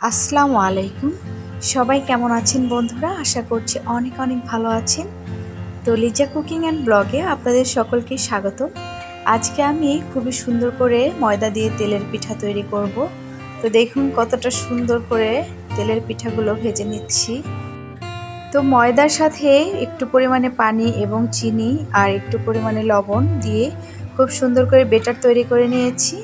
আসসালামু আলাইকুম। সবাই কেমন আছেন বন্ধুরা? আশা করছি অনেক অনেক ভালো আছেন। তো লিজা কুকিং অ্যান্ড ব্লগে আপনাদের সকলকে স্বাগত। আজকে আমি খুবই সুন্দর করে ময়দা দিয়ে তেলের পিঠা তৈরি করব। তো দেখুন কতটা সুন্দর করে তেলের পিঠাগুলো ভেজে নিচ্ছি। তো ময়দার সাথে একটু পরিমাণে পানি এবং চিনি আর একটু পরিমাণে লবণ দিয়ে খুব সুন্দর করে বেটার তৈরি করে নিয়েছি।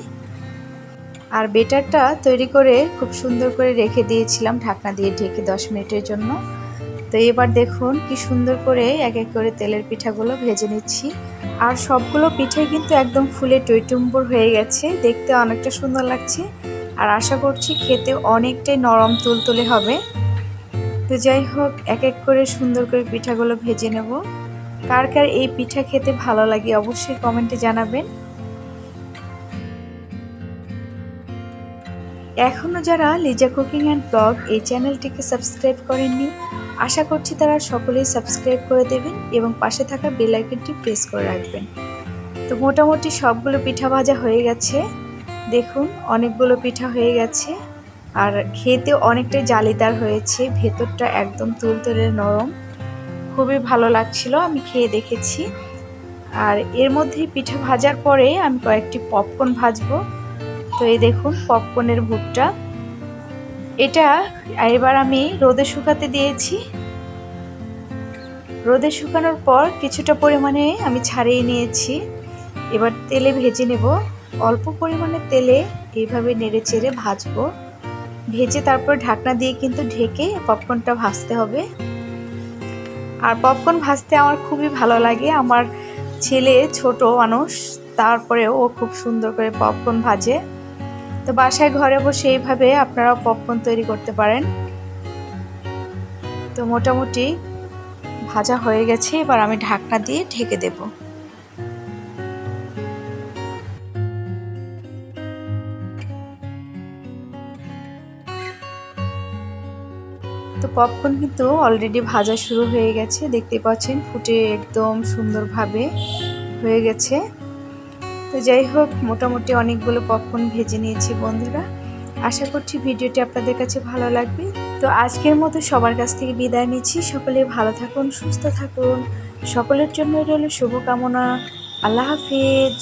আর বেটারটা তৈরি করে খুব সুন্দর করে রেখে দিয়েছিলাম ঢাকনা দিয়ে ঢেকে দশ মিনিটের জন্য। তো এবার দেখুন কি সুন্দর করে এক এক করে তেলের পিঠাগুলো ভেজে নিচ্ছি। আর সবগুলো পিঠে কিন্তু একদম ফুলে টইটুম্বুর হয়ে গেছে। দেখতে অনেকটা সুন্দর লাগছে। আর আশা করছি খেতে অনেকটাই নরম তুলতুলে হবে। তো যাই হোক, এক এক করে সুন্দর করে পিঠাগুলো ভেজে নেব। কার কার এই পিঠা খেতে ভালো লাগে অবশ্যই কমেন্টে জানাবেন। এখনও যারা লিজা কুকিং অ্যান্ড ব্লগ এই চ্যানেলটিকে সাবস্ক্রাইব করেননি, আশা করছি তারা সকলেই সাবস্ক্রাইব করে দেবেন এবং পাশে থাকা বেল আইকনটি প্রেস করে রাখবেন। তো মোটামুটি সবগুলো পিঠা ভাজা হয়ে গেছে। দেখুন, অনেকগুলো পিঠা হয়ে গেছে। আর খেতে অনেকটাই জালিদার হয়েছে, ভেতরটা একদম তুলতুলে নরম। খুবই ভালো লাগছিল, আমি খেয়ে দেখেছি। আর এর মধ্যে পিঠা ভাজার পরে আমি কয়েকটি পপকর্ন ভাজবো। তো এই দেখুন পপকর্নের ভুটটা। এটা এবার আমি রোদে শুকাতে দিয়েছি। রোদে শুকানোর পর কিছুটা পরিমাণে আমি ছাড়িয়ে নিয়েছি। এবার তেলে ভেজে নেব। অল্প পরিমাণে তেলে এইভাবে নেড়ে চেড়ে ভাজবো। ভেজে তারপর ঢাকনা দিয়ে কিন্তু ঢেকে পপকর্নটা ভাজতে হবে। আর পপকর্ন ভাজতে আমার খুবই ভালো লাগে। আমার ছেলে ছোট মানুষ, তারপরেও ও খুব সুন্দর করে পপকর্ন ভাজে। তো বাসায় ঘরে বসে এইভাবে আপনারা পপকর্ন তৈরি করতে পারেন। তো মোটামুটি ভাজা হয়ে গেছে, এবার আমি ঢাকনা দিয়ে ঢেকে দেব। তো পপকর্ন কিন্তু অলরেডি ভাজা শুরু হয়ে গেছে দেখতে পাচ্ছেন ফুটে একদম সুন্দরভাবে হয়ে গেছে। তো যাই হোক, মোটামুটি অনেকগুলো পপকর্ন ভেজে নিয়েছি বন্ধুরা। আশা করছি ভিডিওটি আপনাদের কাছে ভালো লাগবে। তো আজকের মতো সবার কাছ থেকে বিদায় নিচ্ছি। সকলে ভালো থাকুন, সুস্থ থাকুন। সকলের জন্য রইল শুভকামনা। আল্লাহ হাফিজ।